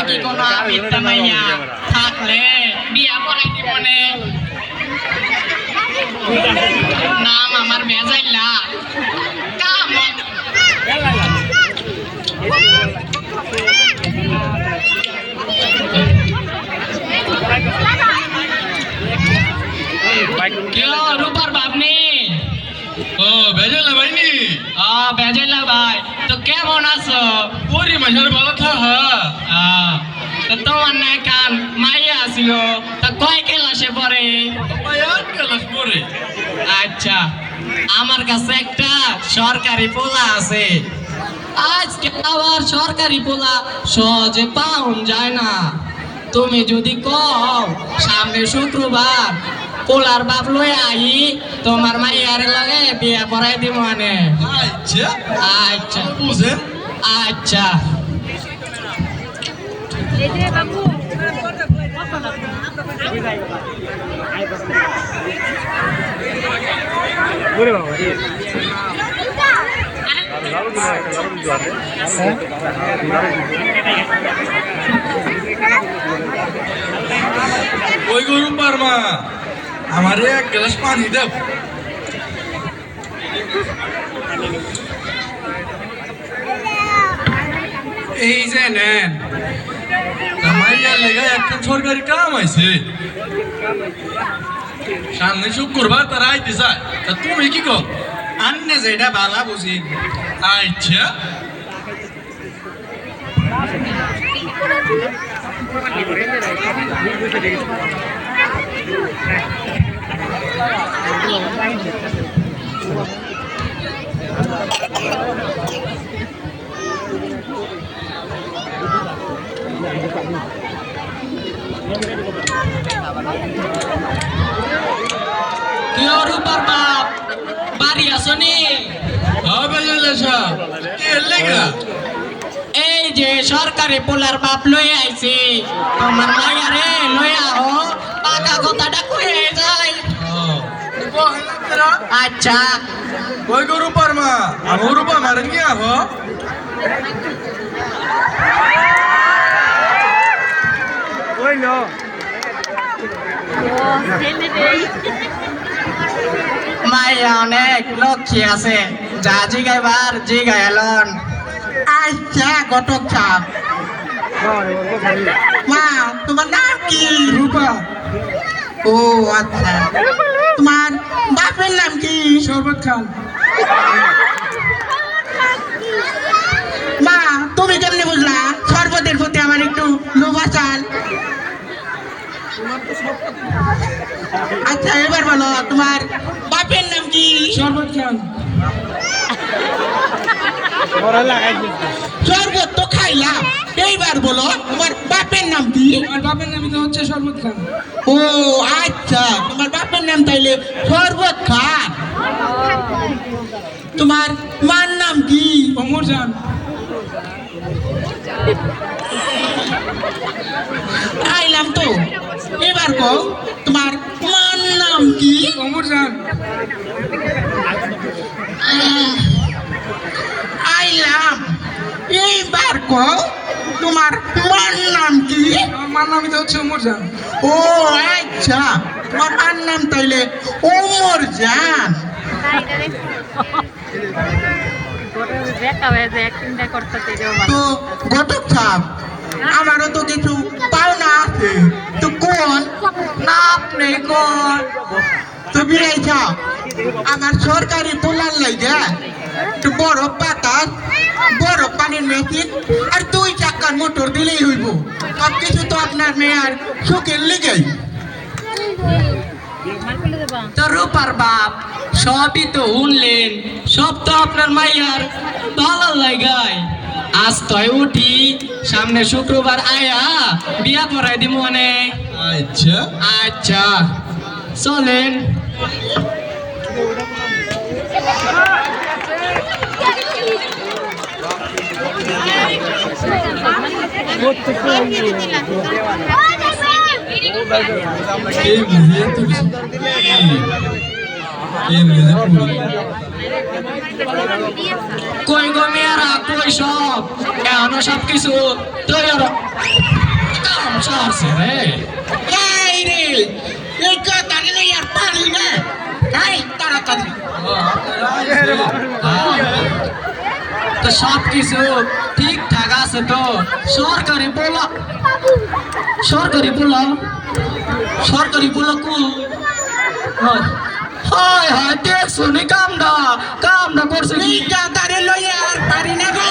নাকি কোনো আবিদ্যা মাইয়া থাকলে বিয়া পড়াই দিব নে নাম আমার ভেজাইলা। কেমন আছো? ভালো থা আহ, তো তোমার না কান মাইয়া আসিল। তা কয় ক্লাসে পড়ে? মায়ার ক্লাস পরে আচ্ছা আমার কাছে একটা সরকারি পোলা আছে। আজকে আবার সরকারি পোলা সহজে পাউন যায় না। তুমি যদি কও সামনে শুক্রবার পোলার বাপ লই আই তোমার মাইয়ার লগে বিয়া পড়াই দিব মানে আচ্ছা। আচ্ছা। আচ্ছা। ওই গরু পারমা আমারে এক গ্লাস পানি দাও। এই যে নেন। মাইয়ার লেগে একটা সরকারি কাম আইছে। সামনে শুক্রবার তারা আইতে চায়। তা তুমি কি কর আন্নে যেটা বালা বুঝি। আচ্ছা। কেউ রূপার বাপ? বাড়ি আসনি হ্যাঁ এই যে সরকারি পোলার বাপ লই আইছি। তোমার মাইয়া রে লই আহো। পাকা কথাটা কয়ে যায় আচ্ছা। ওই গরু আমার রূপা মারেন কি আহো ও ছেলে দেই মাইয়া অনেক লক্ষ্মী আছে। যা জিগাইবার জিগাই এলন। আচ্ছা গটক ছাপ মা, তোমার নাম কি? রূপা। ও আচ্ছা। তোমার বাপের নাম কি? শরবত খান মা তুমি কেমনে বুঝলা শরবতের প্রতি আমার একটু লোভ চাল আচ্ছা এবার বলো তোমার বাপের নাম কি? শরবত খান শরবত তো খাইলাম। এইবার বলো তোমার বাপের নাম কি? আমার বাপের নামই তো হচ্ছে শরবত খান ও আচ্ছা তোমার বাপের নাম তাইলে শরবত খান তোমার মার নাম কি? অমর জান। আইলাম তো। এবার কও তোমার মার নাম কি? অমর জান। আইলাম এইবার কও তোমার মার নাম কি? আমার মার নামই তো হচ্ছে অমর জান। ও আচ্ছা। তোমার মার নাম তাইলে ওমর জান। তো ঘটক সাপ আমারও তো কিছু পাওনা আছে। তো কোন না আপনি কোন? তো বিরাই সাপ আমার সরকারি পোলার লাগে বড় পাতাস বড় পানির মেশিন, আর দুই চাকার মোটর দিলেই হইব। সব কিছু তো আপনার মেয়ার সুখের লিগেই। তো রূপার বাপ, সবই তো উনলেন সব তো আপনার মাইয়ার ভালো লাগায় আজ তয় উঠি, সামনে শুক্রবার, আয়া, বিয়া পড়াই দিব মানে আচ্ছা। আচ্ছা। চলেন। এই এত কিছু এই পুরো। কই গো মেয়ারা কই সব? এখনও সব কিছু তৈরি সারছে রে এই রে এই কথাটা লই আর পারি না এই তাড়াতাড়ি তো সব কিছু ঠিকঠাক আছে তো সরকারি বলা সরকারি বলা সরকারি বলা কু হয় হায় হায় দেখছ নি কামটা কামটা করছে কি এই কথাটা লই আর পারি না গো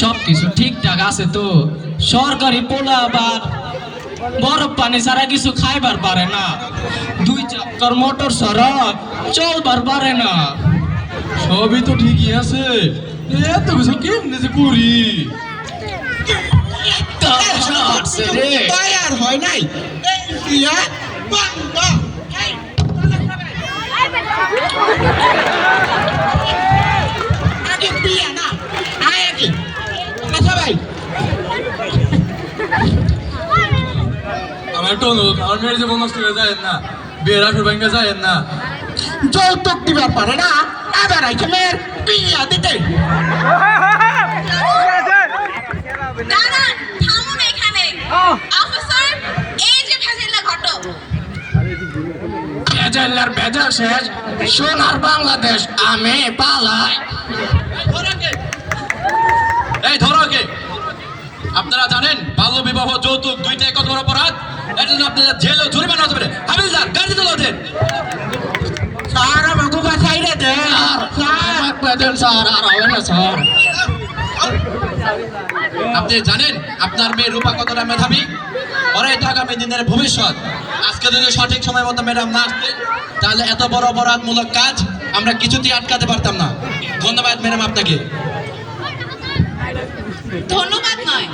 সব কিছু ঠিকঠাক আছে তো। সরকারি পোলা আবার বরফ পানি ছাড়া কিছু খাইবার পারে না। দুই চাকার মোটর ছাড়া চলবার পারে না। সবই তো ঠিকই আছে। এত কিছু কেমনে যে করি? তাই আর হয় নাই এই বিয়া বন্ধ এই আগে বিয়া না আয় আগে আচ্ছা ভাই একটা অনুরোধ আমার মেয়ের জীবন নষ্ট হয়ে যায় না বিয়ের আসর ভেঙে যায় না। যৌতুক দিবার পারে না এবার আইছে মেয়ের বিয়া দিতে। ভেজাল্লার ভেজাল শেষ সোনার বাংলাদেশ আমি পালাই। এই ধরো কে আপনারা জানেন বাল্য বিবাহ যৌতুক দুইটাই কত বড় অপরাধ। এর জন্য আপনারা জেলে জরিমানা হতে পারে। হাবিলদার গাড়ি তোলা স্যার আমাকে বাঁচাই রে দে স্যার স্যার। আর হবে না স্যার। আপনি জানেন আপনার মেয়ে রূপা কতটা মেধাবী? ওরাই তো আগামী দিনের ভবিষ্যৎ। আজকে যদি সঠিক সময় মতো ম্যাডাম না আসতেন তাহলে এত বড় অপরাধমূলক কাজ আমরা কিছুতেই আটকাতে পারতাম না। ধন্যবাদ ম্যাডাম আপনাকে। ধন্যবাদ নয়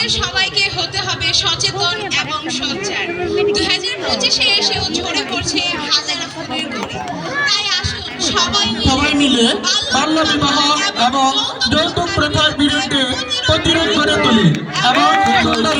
আমাদের সবাইকে হতে হবে সচেতন এবং সোচ্চার দু হাজার পঁচিশে এসেও ঝরে পড়ছে হাজার ফুলের গড়ি তাই আসুন সবাই সবাই মিলে বাল্য বিবাহ এবং যৌতুক প্রথার বিরুদ্ধে প্রতিরোধ করে তুলি এবং সুন্দর।